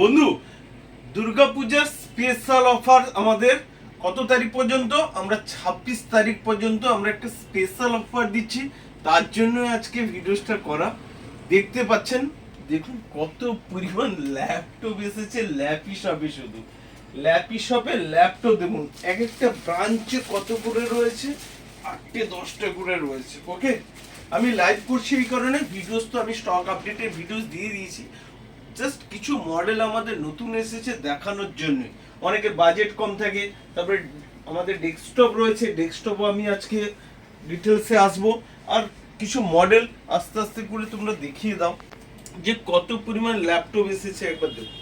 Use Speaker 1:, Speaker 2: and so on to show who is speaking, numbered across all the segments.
Speaker 1: বন্ধু দুর্গাপূজার special offer আমাদের কত তারিখ পর্যন্ত? আমরা ছাব্বিশ তারিখ পর্যন্ত আমরা একটা স্পেশাল অফার দিচ্ছি। তার জন্য আজকে ভিডিওটা করা। দেখতে পাচ্ছেন, দেখুন কত পরিমাণ ল্যাপটপ এসেছে ল্যাপি শপে শুধু। ল্যাপি শপে ল্যাপটপ দেখুন, এক একটা ব্রাঞ্চে কত করে রয়েছে? আটটে দশটা করে রয়েছে ওকে আমি লাইভ করছি এই কারণে ভিডিওস তো আমি স্টক আপডেটের ভিডিওস দিয়ে দিয়েছি। জাস্ট কিছু মডেল আমাদের নতুন এসেছে দেখানোর জন্য অনেকের বাজেট কম থাকে, তারপরে আমাদের ডেস্কটপ রয়েছে ডেস্কটপও আমি আজকে ডিটেলসে আসব। আর কিছু মডেল আস্তে আস্তে করে তোমরা দেখিয়ে দাও, যে কত পরিমাণ ল্যাপটপ এসেছে একবার দেখুন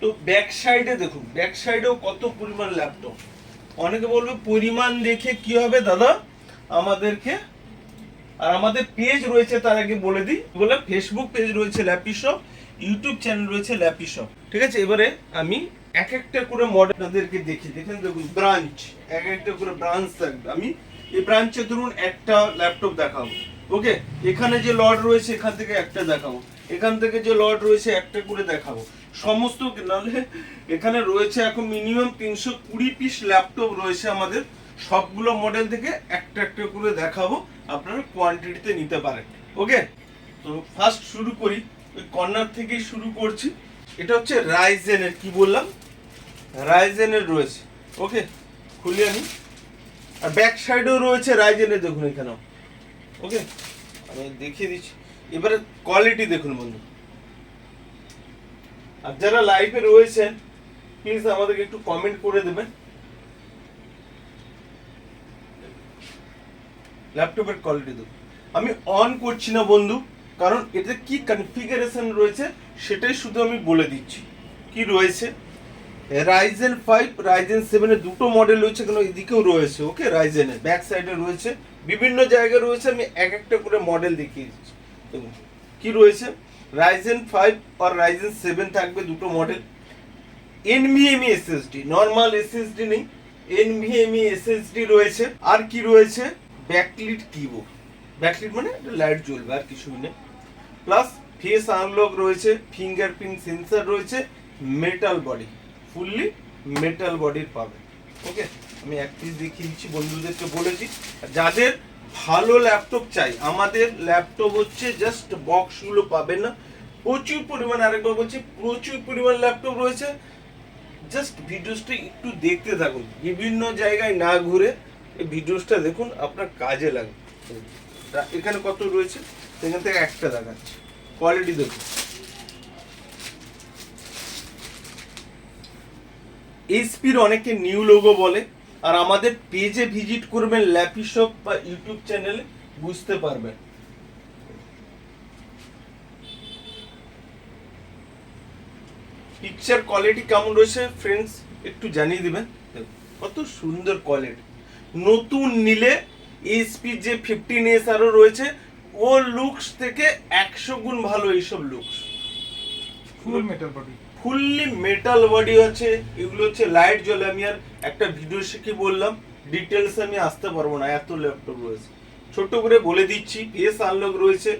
Speaker 1: তো ব্যাক সাইডে দেখুন ব্যাক সাইডেও কত পরিমাণ ল্যাপটপ অনেকে বলবে, পরিমাণ দেখে কি হবে দাদা? আমাদেরকে, আর আমাদের পেজ রয়েছে, তার আগে বলে দিই। বলে ফেসবুক পেজ রয়েছে ল্যাপি শপ ইউটিউব চ্যানেল রয়েছে ল্যাপি শপ। ঠিক আছে, এবারে আমি এক একটা করে মডেল আপনাদেরকে দেখি দেখেন দেখুন ব্রাঞ্চ এক একটা করে ব্রাঞ্চ থাকবে। আমি এই ব্রাঞ্চে ধরুন একটা ল্যাপটপ দেখাবো। ওকে এখানে যে লট রয়েছে, এখান থেকে একটা দেখাবো। এখান থেকে যে লট রয়েছে, একটা করে দেখাবো। সমস্ত নাহলে এখানে রয়েছে এখন মিনিমাম তিনশো কুড়ি পিস ল্যাপটপ রয়েছে আমাদের। সবগুলো মডেল থেকে একটা একটা করে দেখাবো। আপনারা কোয়ান্টিটিতে নিতে পারেন। ওকে তো ফার্স্ট শুরু করি। কর্নার থেকেই শুরু করছি। এটা হচ্ছে রাইজেনের, কি বললাম? রাইজেনের রয়েছে। ওকে, খুলি আমি। আর ব্যাক সাইডেও রয়েছে রাইজেনের, দেখুন এখানেও। ওকে, আমি দেখিয়ে দিচ্ছি। এবারে কোয়ালিটি দেখুন বন্ধু। আর যারা লাইভে রয়েছেন প্লিজ আমাদেরকে একটু কমেন্ট করে দেবেন। ল্যাপটপের কোয়ালিটি দেখুন। আমি অন করছি না বন্ধু। কারণ এতে কি কনফিগারেশন রয়েছে সেটাই শুধু আমি বলে দিচ্ছি। কি রয়েছে? রাইজেন ফাইভ রাইজেন সেভেনের দুটো মডেল রয়েছে, কেন এদিকেও রয়েছে ওকে রাইজেনের ব্যাক সাইডে রয়েছে, বিভিন্ন জায়গায় রয়েছে, আমি এক একটা করে মডেল দেখিয়ে দিচ্ছি। দেখুন, কি রয়েছে? রাইজেন ফাইভ আর রাইজেন সেভেন থাকবে দুটো model NVMe SSD normal SSD নেই এনভিএমই এসএসডি রয়েছে। আর কি রয়েছে? ব্যাকলিট কিবোর্ড ব্যাকলিট মানে লাইট জ্বলবে, আর কিছুই নেই। প্লাস ফেস আনলক রয়েছে ফিঙ্গারপ্রিন্ট সেন্সার রয়েছে মেটাল বডি ফুললি মেটাল বডির পাবে। ওকে আমি এক পিস দেখিয়ে দিচ্ছি, বন্ধুদেরকে বলেছি। যাদের ভালো ল্যাপটপ চাই, আমাদের ল্যাপটপ হচ্ছে জাস্ট বক্সগুলো পাবেন না। প্রচুর পরিমাণ আরেকবার বলছি, প্রচুর পরিমাণ ল্যাপটপ রয়েছে। জাস্ট ভিডিওসটা একটু দেখতে থাকুন, বিভিন্ন জায়গায় না ঘুরে এই ভিডিওসটা দেখুন, আপনার কাজে লাগবে। এখানে কত রয়েছে? এখান থেকে একটা দেখাচ্ছে। কোয়ালিটি দেখুন এইচপির অনেকে নিউ লোগো বলে, আর আমাদের পেজে ভিজিট করবেন ল্যাপি শপ বা ইউটিউব চ্যানেলে বুঝতে পারবেন। পিকচার কোয়ালিটি কেমন রয়েছে ফ্রেন্ডস একটু জানিয়ে দিবেন। কত সুন্দর কোয়ালিটি নতুন নিলে এইচপি যে ফিফটিন এস আরও রয়েছে ও লুকস থেকে একশো গুণ ভালো এইসব looks
Speaker 2: full metal body
Speaker 1: fully metal body আছে এগুলো হচ্ছে লাইট জ্বলে আমি আর একটা ভিডিও শিখে বললাম? ডিটেলস আমি আসতে পারব না এত ল্যাপটপ রয়েছে। ছোট করে বলে দিচ্ছি ফেস আনলক রয়েছে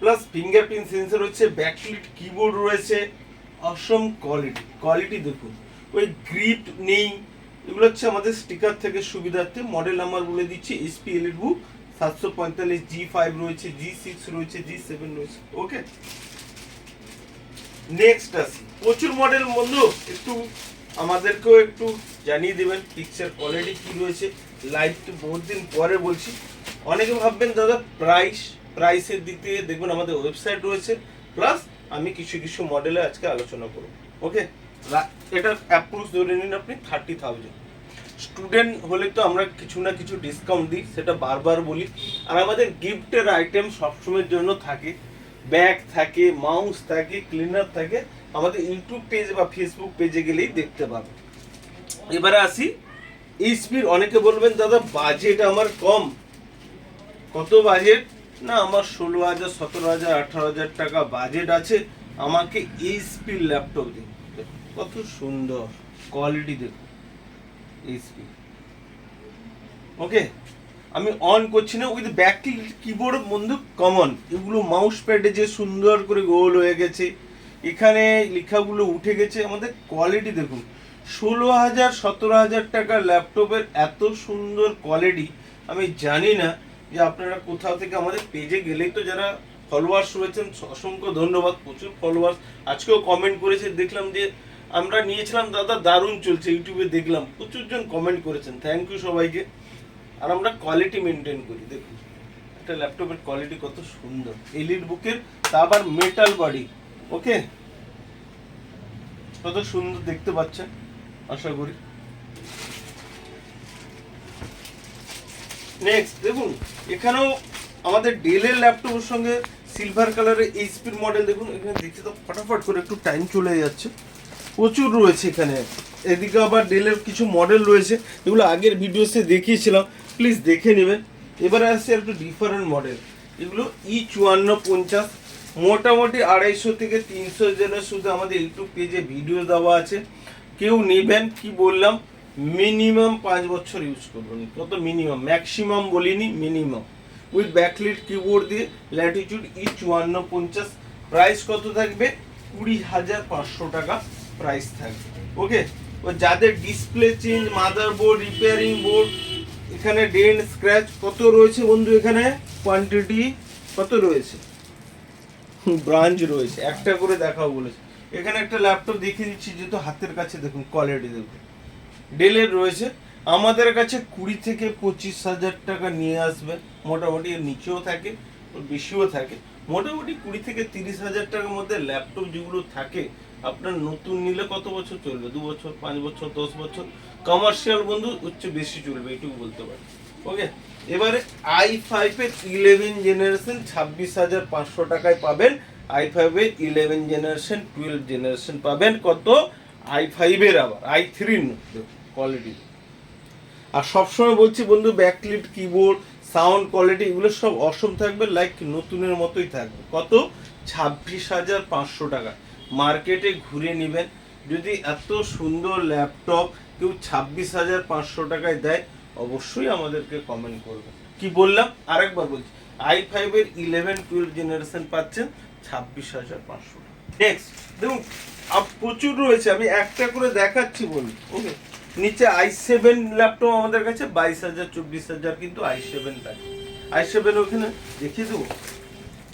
Speaker 1: প্লাস ফিঙ্গারপ্রিন্ট সেন্সর রয়েছে ব্যাকলিট কিবোর্ড রয়েছে অসম কোয়ালিটি কোয়ালিটি দেখুন ওই গ্রিপ নেই এগুলো হচ্ছে আমাদের স্টিকার থেকে সুবিধার্থে। মডেল নাম্বার বলে দিচ্ছি এসপি এলিট বুক সাতশো পঁয়তাল্লিশ জি ফাইভ রয়েছে জি সিক্স রয়েছে জি সেভেন রয়েছে। ওকে নেক্সট আসি। প্রচুর মডেল বন্ধু, একটু আমাদেরকেও একটু জানিয়ে দেবেন পিকচার কোয়ালিটি কি রয়েছে লাইভ তো বহুত দিন পরে বলছি। অনেকে ভাববেন, দাদা প্রাইস প্রাইসের দিক থেকে দেখবেন আমাদের ওয়েবসাইট রয়েছে। প্লাস আমি কিছু কিছু মডেলে আজকে আলোচনা করব। ওকে এটা অ্যাপ্রোচ ধরে নিন আপনি থার্টি থাউজেন্ড স্টুডেন্ট হলে তো আমরা কিছু না কিছু ডিসকাউন্ট দিই, সেটা বারবার বলি। আর আমাদের গিফটের আইটেম সবসময়ের জন্য থাকে। ব্যাগ থাকে, মাউস থাকে ক্লিনার থাকে। আমাদের ইউটিউব পেজ বা ফেসবুক পেজে গেলেই দেখতে পাবে। এবারে আসি। এইচপির অনেকে বলবেন, দাদা বাজেট আমার কম। কত বাজেট না, আমার ষোলো হাজার, সতেরো হাজার, আঠারো হাজার টাকা বাজেট আছে। আমাকে এইচপির ল্যাপটপ দিন। কত সুন্দর কোয়ালিটি দেখুন। ওকে আমি অন করছি না উইথ ব্যাক কিবোর্ড বন্ধু কমন এগুলো মাউস প্যাডে যে সুন্দর করে গোল হয়ে গেছে, এখানে লেখাগুলো উঠে গেছে, আমাদের কোয়ালিটি দেখুন। ষোলো হাজার, সতেরো হাজার টাকার ল্যাপটপের এত সুন্দর কোয়ালিটি আমি জানি না যে আপনারা কোথাও থেকে আমাদের পেজে গেলেই তো যারা ফলোয়ার্স রয়েছেন, অসংখ্য ধন্যবাদ, প্রচুর ফলোয়ার্স আজকেও কমেন্ট করেছে, দেখলাম যে আমরা নিয়েছিলাম দাদা, দারুণ চলছে, ইউটিউবে দেখলাম প্রচুর জন কমেন্ট করেছেন থ্যাংক ইউ সবাইকে। আর আমরা কোয়ালিটি মেনটেন করি, দেখুন, একটা ল্যাপটপের কোয়ালিটি কত সুন্দর এলিট বুকের তা আবার মেটাল বডি ওকে কত সুন্দর দেখতে পাচ্ছেন, আশা করি। নেক্সট দেখুন, এখানেও আমাদের ডেলের ল্যাপটপের সঙ্গে সিলভার কালারের এইচপির মডেল দেখুন, এখানে দেখতে তো ফটাফট করে একটু টাইম চলে যাচ্ছে। প্রচুর রয়েছে এখানে। এদিকে আবার ডেলের কিছু মডেল রয়েছে এগুলো আগের ভিডিওসে দেখিয়েছিলাম। প্লিজ দেখে নেবেন। এবারে আসছে একটু ডিফারেন্ট মডেল এগুলো ই চুয়ান্ন পঞ্চাশ, মোটামুটি আড়াইশো থেকে তিনশো জনের শুধু আমাদের ইউটিউব পেজে ভিডিও দেওয়া আছে। কেউ নেবেন, কি বললাম মিনিমাম পাঁচ বছর ইউজ করবেন। কত মিনিমাম ম্যাক্সিমাম বলিনি মিনিমাম উইথ ব্যাকলিট কিবোর্ড দিয়ে ল্যাটিটিউড ই চুয়ান্ন পঞ্চাশ প্রাইস কত থাকবে? কুড়ি হাজার পাঁচশো টাকা। প্রাইস থাকবে। ওকে ও যাদের display change motherboard repairing board এখানে ডেন স্ক্র্যাচ কত রয়েছে বন্ধু এখানে? কোয়ান্টিটি কত রয়েছে? ব্রাঞ্চ রয়েছে। একটা করে দেখাও বলেছে। এখানে একটা ল্যাপটপ দেখিয়ে দিচ্ছি যেহেতু হাতের কাছে দেখুন কোয়ালিটি দেখুন। ডেলের রয়েছে। আমাদের কাছে কুড়ি থেকে পঁচিশ হাজার টাকা নিয়ে আসবে। মোটামুটি এর নিচেও থাকে বেশিও থাকে। মোটামুটি কুড়ি থেকে তিরিশ হাজার টাকার মধ্যে ল্যাপটপ যেগুলো থাকে আপনার নতুন নিলে কত বছর চলবে? দু বছর, পাঁচ বছর, দশ বছর? কমার্শিয়াল বন্ধু হচ্ছে বেশি চলবে, এটুকু বলতে পারি। ওকে এবারে আই ফাইভের ইলেভেন জেনারেশন ছাব্বিশ হাজার পাঁচশো টাকায় পাবেন। আই ফাইভের ইলেভেন জেনারেশন টুয়েলভ জেনারেশন পাবেন। কত? আই ফাইভের আবার আই থ্রি কোয়ালিটি আর সবসময় বলছি বন্ধু ব্যাকলিট কিবোর্ড সাউন্ড কোয়ালিটি এগুলো সব অসম থাকবে লাইক নতুনের মতোই থাকবে। কত? ছাব্বিশ হাজার পাঁচশো টাকা। মার্কেটে ঘুরে নেবেন। যদি এত সুন্দর ল্যাপটপ কেউ ছাব্বিশ হাজার পাঁচশো টাকায় দেয়, অবশ্যই আমাদেরকে কমেন্ট করবে কি বললাম? আরেকবার বলছি আই ফাইভের ইলেভেন টুয়েলভ জেনারেশন পাচ্ছেন ছাব্বিশ হাজার পাঁচশো নেক্সট দেখুন প্রচুর রয়েছে, আমি একটা করে দেখাচ্ছি বলি ওকে নিচে আই সেভেন ল্যাপটপ আমাদের কাছে, বাইশ হাজার, চব্বিশ হাজার, কিন্তু আই সেভেন থাকে আই সেভেন ওখানে দেখিয়ে দেবো।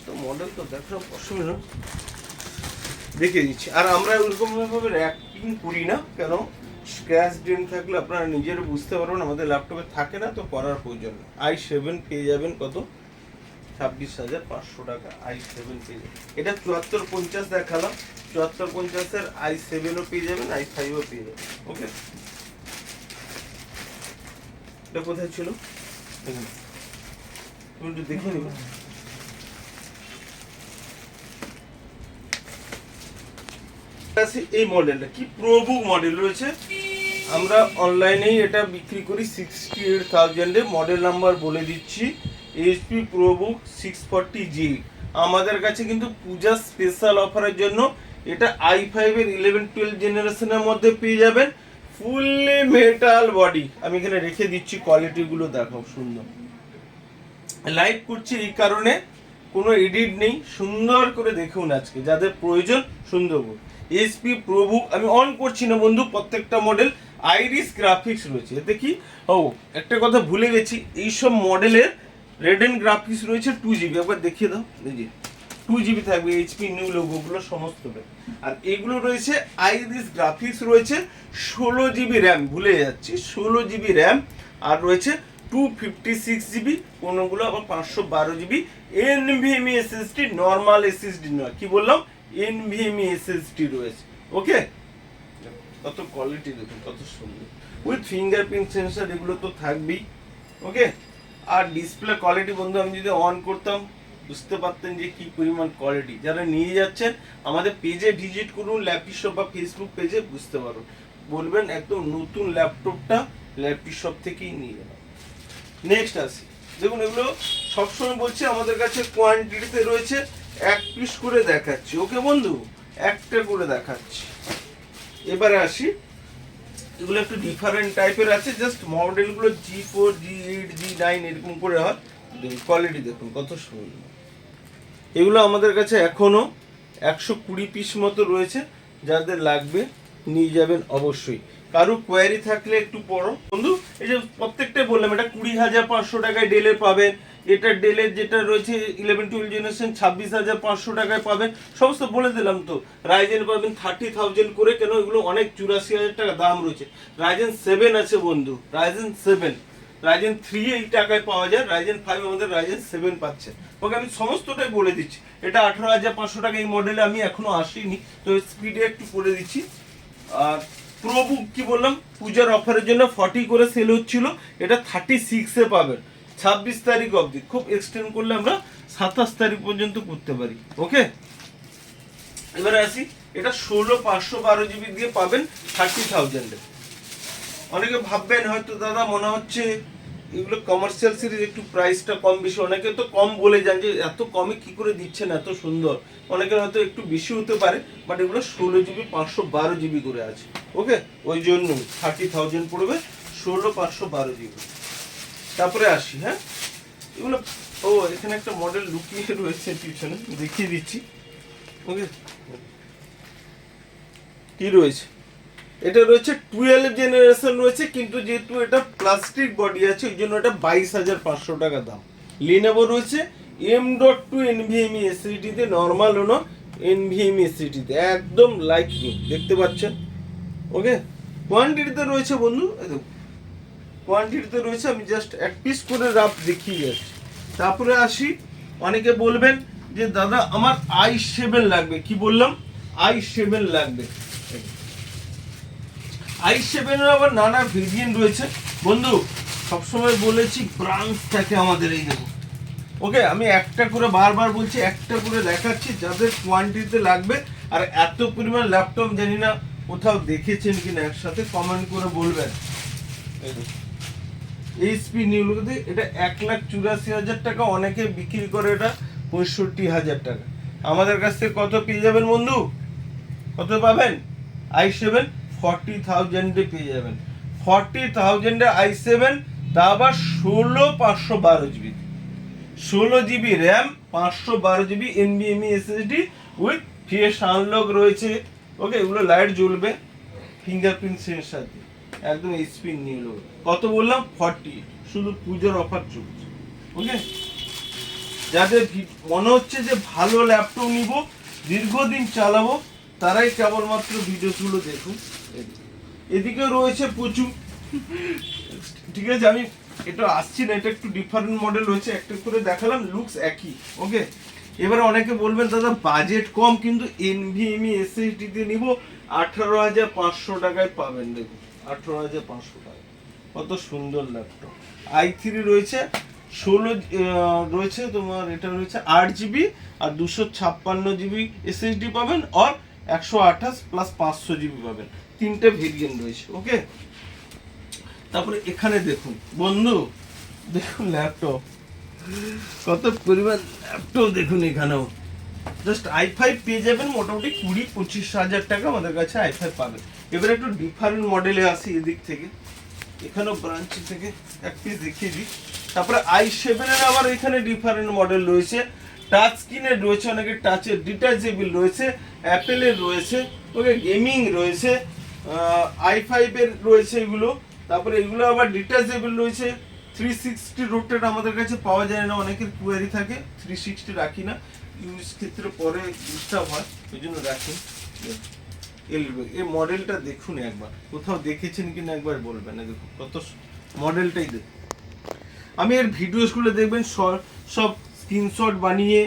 Speaker 1: তো মডেল তো দেখো অসুবিধা দেখিয়ে দিচ্ছি আর আমরা ওইরকম ভাবে র্যাপিং করি না, কেন? স্ক্র্যাচ ড্রেন থাকলে আপনারা নিজের বুঝতে পারবেন, আমাদের ল্যাপটপে থাকে না, তো করার প্রয়োজন আই সেভেন পেয়ে যাবেন কত? ছাব্বিশ হাজার পাঁচশো টাকা আই সেভেন পেয়ে যাবেন। এটা চুয়াত্তর পঞ্চাশ দেখালাম। চুয়াত্তর পঞ্চাশের আই সেভেনও পেয়ে যাবেন আই ফাইভও পেয়ে যাবেন। ওকে এটা কোথায় ছিল? এখানে তুমি একটু দেখে নিবে। আছে এই মডেলটা। কি প্রভু মডেল রয়েছে? আমরা অনলাইনেই এটা বিক্রি করি সিক্সটি এইট থাউজেন্ডে মডেল নাম্বার বলে দিচ্ছি HP ProBook six forty G আমাদের কাছে কিন্তু পূজা স্পেশাল অফারের জন্য এটা আই ফাইভের ইলেভেন টুয়েলভ জেনারেশনের মধ্যে পেয়ে যাবেন। ফুললি মেটাল বডি আমি এখানে রেখে দিচ্ছি কোয়ালিটিগুলো দেখো সুন্দর। লাইভ করছি এই কারণে, কোনো এডিট নেই। সুন্দর করে দেখুন আজকে, যাদের প্রয়োজন সুন্দর এসপি প্রভু, আমি অন করছি না বন্ধু, প্রত্যেকটা মডেল আইরিস গ্রাফিক্স রয়েছে। এতে কি? ও, একটা কথা ভুলে গেছি, এইসব মডেলের রেডেন গ্রাফিক্স রয়েছে টু জিবি একবার দেখিয়ে দাও, এই যে টু জিবি থাকবে এইচপি নিউ লোগোগুলো সমস্তটা আর এগুলো রয়েছে আইরিস গ্রাফিক্স রয়েছে, ষোলো জিবি র্যাম ভুলে যাচ্ছি, ষোলো জিবি র্যাম আর রয়েছে টু ফিফটি সিক্স জিবি কোনোগুলো আবার পাঁচশো বারো GB NVMe SSD normal SSD নয়। কি বললাম? এনভিএমই এসএসডি রয়েছে। ওকে কত কোয়ালিটি দেখুন, কত সুন্দর। উইথ ফিঙ্গারপ্রিন্ট সেন্সার এগুলো তো থাকবেই। ওকে আর ডিসপ্লে কোয়ালিটি বন্ধু, আমি যদি অন করতাম, বুঝতে পারতেন যে কি পরিমাণ কোয়ালিটি যারা নিয়ে যাচ্ছেন, আমাদের পেজে ভিজিট করুন ল্যাপটপ বা ফেসবুক পেজে বুঝতে পারুন। বলবেন একদম নতুন ল্যাপটপটা ল্যাপটপ থেকেই নিয়ে যাবেন নেক্সট আসি। দেখুন এগুলো সবসময় বলছি, আমাদের কাছে কোয়ান্টিটিতে রয়েছে। এক পিস করে দেখাচ্ছি। ওকে বন্ধু? একটা করে দেখাচ্ছি। এবারে আসি। এগুলো একটু ডিফারেন্ট টাইপের আছে জাস্ট মডেলগুলো G four G eight G nine এরকম করে হয়। কোয়ালিটি দেখুন, কত সুন্দর। এগুলো আমাদের কাছে এখনও একশো কুড়ি পিস মতো রয়েছে। যাদের লাগবে নিয়ে যাবেন অবশ্যই। কারও কোয়ারি থাকলে একটু পড়ো। বন্ধু, এই যে প্রত্যেকটাই বললাম, এটা কুড়ি হাজার পাঁচশো টাকায় ডেলের পাবেন, এটা ডেলের যেটা রয়েছে ইলেভেন টুয়েলভ জেনারেশন ছাব্বিশ হাজার পাঁচশো টাকায় পাবেন, সমস্ত বলে দিলাম তো। রাইজেন পাবেন থার্টি থাউজেন্ড করে, কেন এগুলো অনেক চুরাশি হাজার টাকা দাম রয়েছে। রাইজেন সেভেন আছে বন্ধু রাইজেন সেভেন রাইজেন থ্রি এই টাকায় পাওয়া যায় রাইজেন ফাইভ আমাদের রাইজেন সেভেন পাচ্ছে। ওকে, আমি সমস্তটাই বলে দিচ্ছি। এটা আঠারো হাজার পাঁচশো টাকা এই মডেলে আমি এখনও আসিনি, তো স্পিডে একটু করে দিচ্ছি। আর প্রোবুক কি বললাম? পূজার অফারের জন্য ফর্টি করে সেল হচ্ছিল, এটা থার্টি সিক্সে পাবেন। ছাব্বিশ তারিখ অবধি, খুব এক্সটেন্ড করলে আমরা সাতাশ তারিখ পর্যন্ত করতে পারি। ওকে? এবারে আসি, এটা ষোলো পাঁচশো বারো জিবি দিয়ে পাবেন থার্টি থাউজেন্ডে অনেকে ভাববেন হয়তো দাদা মনে হচ্ছে এগুলো কমার্শিয়াল সিরিজ একটু প্রাইসটা কম বেশি। অনেকে তো কম বলে যান যে, এত কমে কি করে দিচ্ছেন? এত সুন্দর। অনেকের হয়তো একটু বেশি হতে পারে বাট এগুলো ষোলো জিবি পাঁচশো বারো জিবি করে আছে। ওকে ওই জন্য থার্টি থাউজেন্ড পড়বে, ষোলো, পাঁচশো বারো জিবি তারপরে আসি হ্যাঁ? এগুলো, ও, এখানে একটা মডেল লুকিয়ে রয়েছে পিছনে, দেখিয়ে দিচ্ছি। ওকে কি রয়েছে? এটা রয়েছে টুয়েলভ জেনারেশন রয়েছে, কিন্তু যেহেতু এটা প্লাস্টিক বডি আছে, ওই জন্য এটা বাইশ হাজার পাঁচশো টাকা দাম। লিনেভো রয়েছে এম ডট টু এনভিএমই এসিটিতে নর্মাল হলো এনভিএমই এসিটিতে একদম লাইক দেখতে পাচ্ছেন? ওকে কোয়ান্টিটিতে রয়েছে বন্ধু কোয়ান্টিটিতে রয়েছে, আমি জাস্ট এক পিস করে রাফ দেখিয়ে যাচ্ছি। তারপরে আসি, অনেকে বলবেন যে, দাদা, আমার আই সেভেন লাগবে। কি বললাম? আই সেভেন লাগবে। আই সেভেনের আবার নানা ভেরিয়েন্ট রয়েছে। বন্ধু, সবসময় বলেছি ব্রাঞ্চ থাকে আমাদের এই দেখো। ওকে, আমি একটা করে বারবার বলছি, একটা করে দেখাচ্ছি, যাদের কোয়ান্টিটিতে লাগবে। আর এত পরিমাণ ল্যাপটপ জানি না কোথাও দেখেছেন কিনা একসাথে কমেন্ট করে বলবেন। এইচপি নিউলোতে এটা এক লাখ চুরাশি হাজার টাকা, অনেকে বিক্রি করে এটা পঁয়ষট্টি হাজার টাকা। আমাদের কাছ থেকে কত পেয়ে যাবেন বন্ধু? কত পাবেন? আই সেভেন ফর্টি থাউজেন্ডে পেয়ে যাবেন। ফর্টি থাউজেন্ডে আই সেভেন, তা আবার ষোলো পাঁচশো বারো জিবি। ষোলো জিবি র্যাম, পাঁচশো বারো জিবি এনবিএমই এসএসডি উইথ ফিএস আনলক রয়েছে। ওকে, এগুলো লাইট জ্বলবে, ফিঙ্গারপ্রিন্ট সেন্সার দিয়ে। একদম এইচপি নিয়ে লোক কত বললাম? ফর্টি। শুধু পুজোর অফার চলছে। ওকে? যাদের মনে হচ্ছে যে ভালো ল্যাপটপ নিব, দীর্ঘদিন চালাবো, তারাই কেবলমাত্র ভিডিওগুলো দেখুন। এদিকে রয়েছে প্রচুর। ঠিক আছে, আমি এটা আসছি না, এটা একটু ডিফারেন্ট মডেল রয়েছে, একটা করে দেখালাম লুকস একই ওকে এবারে অনেকে বলবেন, দাদা বাজেট কম, কিন্তু এনভিএমই এসএসডি দিয়ে নিব, আঠারো হাজার পাঁচশো টাকায় পাবেন, দেখুন, আঠারো হাজার পাঁচশো টাকা কত সুন্দর ল্যাপটপ আই থ্রি রয়েছে, ষোলো রয়েছে তোমার, এটা রয়েছে আট জিবি আর দুশো ছাপ্পান্ন জিবি এসএসডি পাবেন আর একশো আঠাশ প্লাস পাঁচশো জিবি পাবেন। তিনটে ভেরিয়েন্ট রয়েছে ওকে তারপরে এখানে দেখুন, বন্ধু, দেখুন ল্যাপটপ কত পরিমাণ ল্যাপটপ দেখুন এখানেও। জাস্ট আই ফাইভ পেয়ে যাবেন, মোটামুটি কুড়ি পঁচিশ হাজার টাকা আমাদের কাছে আই ফাইভ পাবেন। এবার একটু ডিফারেন্ট মডেলে আসি এদিক থেকে। এখানেও ব্রাঞ্চ থেকে এক পিস দেখিয়ে দিই। তারপরে আই সেভেনের আবার এখানে ডিফারেন্ট মডেল রয়েছে। টাচ স্ক্রিনের রয়েছে, অনেকে টাচের ডিটাচেবল রয়েছে অ্যাপেলের রয়েছে, ওকে গেমিং রয়েছে আই ফাইভের রয়েছে এগুলো, তারপরে এগুলো আবার ডিটাচেবল রয়েছে থ্রি সিক্সটি রোটেট আমাদের কাছে পাওয়া যায় না, অনেকের কোয়ারি থাকে থ্রি সিক্সটি রাখি না ইউজ ক্ষেত্রে পরে ডিস্টার্ব হয়, ওই জন্য রাখি। এলবে এই মডেলটা দেখুন একবার, কোথাও দেখেছেন কিনা একবার বলবেন না দেখুন, কত মডেলটাই দেখুন। আমি এর ভিডিওসগুলো দেখবেন সব স্ক্রিনশট বানিয়ে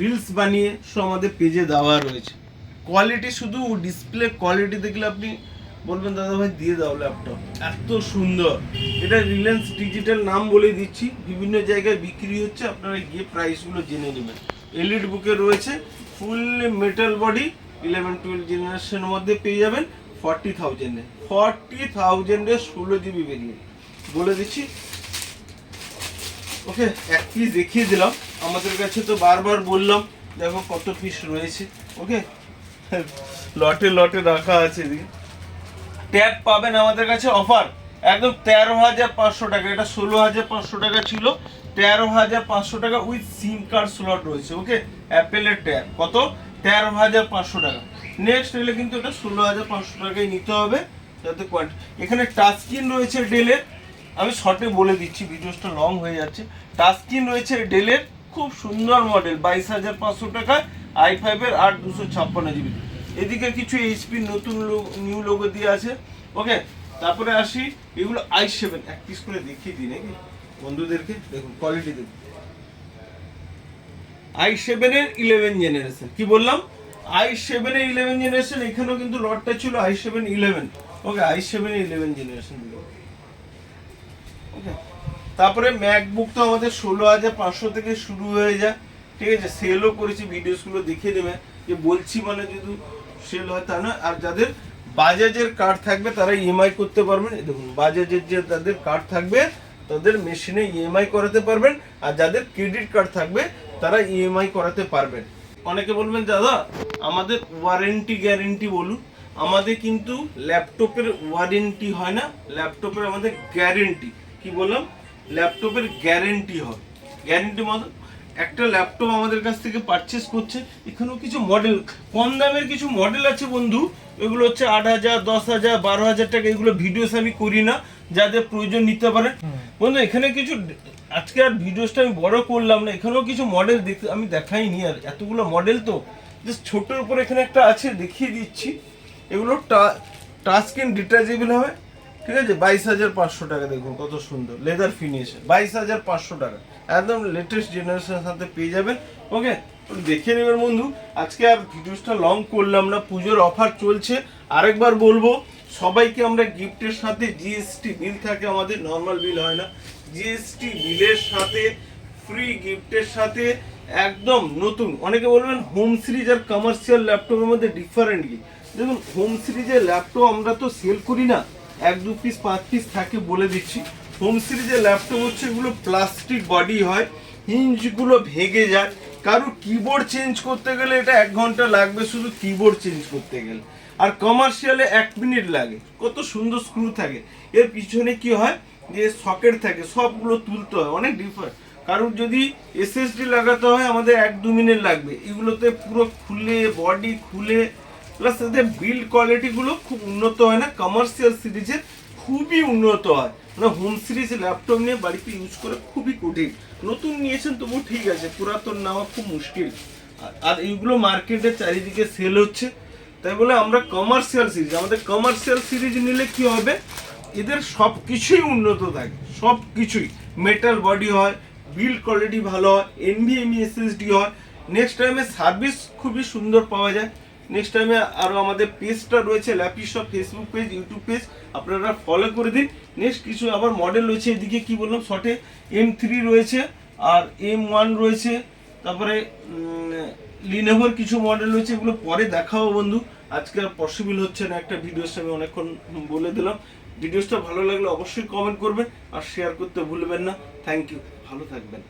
Speaker 1: রিলস বানিয়ে, সব আমাদের পেজে দেওয়া রয়েছে। কোয়ালিটি শুধু ডিসপ্লে কোয়ালিটি দেখলে আপনি বলবেন, দাদা ভাই, দিয়ে দাও ল্যাপটপ এত সুন্দর। এটা রিলায়েন্স ডিজিটাল নাম বলে দিচ্ছি। বিভিন্ন জায়গায় বিক্রি হচ্ছে, আপনারা গিয়ে প্রাইসগুলো জেনে নেবেন। এলিট বুকে রয়েছে fully metal body eleven twelve জেনারেশনের মধ্যে পেয়ে যাবেন ফর্টি থাউজেন্ডে ফর্টি থাউজেন্ডে ষোলো জিবি বেরিয়ে বলে দিচ্ছি ওকে, এক পিস দেখিয়ে দিলাম। আমাদের কাছে তো বারবার বললাম, দেখো কত পিস রয়েছে, ওকে? লটে লটে রাখা আছে এদিকে। ট্যাব পাবেন আমাদের কাছে অফার একদম তেরো হাজার পাঁচশো টাকা, এটা ষোলো হাজার পাঁচশো টাকা ছিল। তেরো হাজার পাঁচশো টাকা উইথ সিম কার্ড স্লট রয়েছে, ওকে? অ্যাপেলের ট্যাব কত? তেরো হাজার পাঁচশো টাকা। নেক্সট এলে কিন্তু এটা ষোলো হাজার পাঁচশো টাকায় নিতে হবে, যাতে কোয়ান্টি এখানে টাচ স্ক্রিন রয়েছে ডেলের আমি শর্টে বলে দিচ্ছি ভিডিওসটা লং হয়ে যাচ্ছে। টাচ স্ক্রিন রয়েছে ডেলের খুব সুন্দর মডেল বাইশ হাজার পাঁচশো টাকায় আই ফাইভের আট দুশো ছাপ্পান্ন জিবি এদিকে কিছু এইচপি নতুন নিউ লোগো দিয়ে আছে। ওকে তারপরে আসি, এগুলো আই সেভেন এক পিস করে দেখিয়ে দিই নাকি? বন্ধুদেরকে, দেখুন কোয়ালিটি দেখুন। আই সেভেনের ইলেভেন জেনারেশন কি বললাম? আই সেভেনের ইলেভেন জেনারেশন এখানেও কিন্তু লটটা ছিল I seven eleven okay I সেভেনের ইলেভেন জেনারেশন তারপরে ম্যাকবুক তো আমাদের ষোলো হাজার পাঁচশো থেকে শুরু হয়ে যায়। ঠিক আছে? সেলও করেছি ভিডিওসগুলো দেখে নেবে যে বলছি মানে যদি সেল হয় তা না আর যাদের বাজাজের কার্ড থাকবে, তারা ইএমআই করতে পারবেন। দেখুন, বাজাজের যে তাদের কার্ড থাকবে, তাদের মেশিনে ইএমআই করাতে পারবেন। আর যাদের ক্রেডিট কার্ড থাকবে, তারা ইএমআই করাতে পারবেন। অনেকে বলবেন, দাদা, আমাদের ওয়ারেন্টি গ্যারেন্টি বলুন। আমাদের কিন্তু ল্যাপটপের ওয়ারেন্টি হয় না। ল্যাপটপের আমাদের গ্যারেন্টি কি বললাম? ল্যাপটপের গ্যারেন্টি হয় গ্যারেন্টি মতো একটা ল্যাপটপ আমাদের কাছ থেকে পারচেস করছে এখানেও কিছু মডেল কম দামের কিছু মডেল আছে বন্ধু। এগুলো হচ্ছে আট হাজার দশ হাজার বারো হাজার টাকা এগুলো ভিডিওস আমি করি না যাদের প্রয়োজন নিতে পারেন। বন্ধু এখানে কিছু আজকে আর ভিডিওসটা আমি বড় করলাম না এখানেও কিছু মডেল দেখতে আমি দেখাইনি আর এতগুলো মডেল তো। জাস্ট ছোটোর উপর এখানে একটা আছে দেখিয়ে দিচ্ছি। এগুলো টাচ স্ক্রিন ডিটাচেবল হবে। ঠিক আছে? বাইশ হাজার পাঁচশো টাকা দেখুন, কত সুন্দর। লেদার ফিনিশ বাইশ হাজার পাঁচশো টাকা। একদম লেটেস্ট জেনারেশনের সাথে পেয়ে যাবেন। ওকে দেখে নেবেন বন্ধু। আজকে আর ভিডিওসটা লং করলাম না, পুজোর অফার চলছে। আরেকবার বলব, সবাইকে আমরা গিফটের সাথে জিএসটি বিল থাকে, আমাদের নর্মাল বিল হয় না। জিএসটি বিলের সাথে ফ্রি গিফটের সাথে, একদম নতুন। অনেকে বলবেন হোম সিরিজ আর কমার্শিয়াল ল্যাপটপের মধ্যে ডিফারেন্ট কি দেখুন হোম সিরিজের ল্যাপটপ আমরা তো সেল করি না। এক দু পিস পাঁচ পিস থাকে বলে দিচ্ছি। হোম সিরিজের ল্যাপটপ হচ্ছে এগুলো প্লাস্টিক বডি হয় হিঞ্জগুলো ভেঙে যায়। কারও কিবোর্ড চেঞ্জ করতে গেলে এটা এক ঘণ্টা লাগবে শুধু কিবোর্ড চেঞ্জ করতে গেলে। আর কমার্শিয়ালে এক মিনিট লাগে, কত সুন্দর স্ক্রু থাকে। এর পিছনে কি হয়? যে সকেট থাকে, সবগুলো তুলতে হয়, অনেক ডিফারেন্ট কারোর যদি এসএসডি লাগাতে হয়, আমাদের এক দু মিনিট লাগবে। এগুলোতে পুরো খুলে বডি খুলে প্লাস এদের বিল্ড কোয়ালিটিগুলো খুব উন্নত হয় না কমার্শিয়াল সিরিজের খুবই উন্নত হয়। মানে হোম সিরিজ ল্যাপটপ নিয়ে বাড়িতে ইউজ করে খুবই কঠিন। নতুন নিয়েছেন তবু ঠিক আছে, পুরাতন নেওয়া খুব মুশকিল। আর- এইগুলো মার্কেটে চারিদিকে সেল হচ্ছে। তাই বলে আমরা কমার্শিয়াল সিরিজ আমাদের কমার্শিয়াল সিরিজ নিলে কি হবে? এদের সব কিছুই উন্নত থাকে সব কিছুই মেটাল বডি হয় বিল্ড কোয়ালিটি ভালো হয় এনভিএমই এসএসডি হয়। নেক্সট টাইমে সার্ভিস খুবই সুন্দর পাওয়া যায়। নেক্সট টাইমে আরও আমাদের পেজটা রয়েছে ল্যাপিশপ ফেসবুক পেজ ইউটিউব পেজ আপনারা ফলো করে দিন। নেক্সট কিছু আবার মডেল রয়েছে, এদিকে কি বললাম শর্টে এম থ্রি রয়েছে, আর এম ওয়ান রয়েছে, তারপরে লিনেভোর কিছু মডেল রয়েছে, এগুলো পরে দেখাবো বন্ধু। আজকে আর পসিবল হচ্ছে না, একটা ভিডিওস আমি অনেকক্ষণ বলে দিলাম। ভিডিওসটা ভালো লাগলে অবশ্যই কমেন্ট করবেন, আর শেয়ার করতে ভুলবেন না। থ্যাংক ইউ ভালো থাকবেন।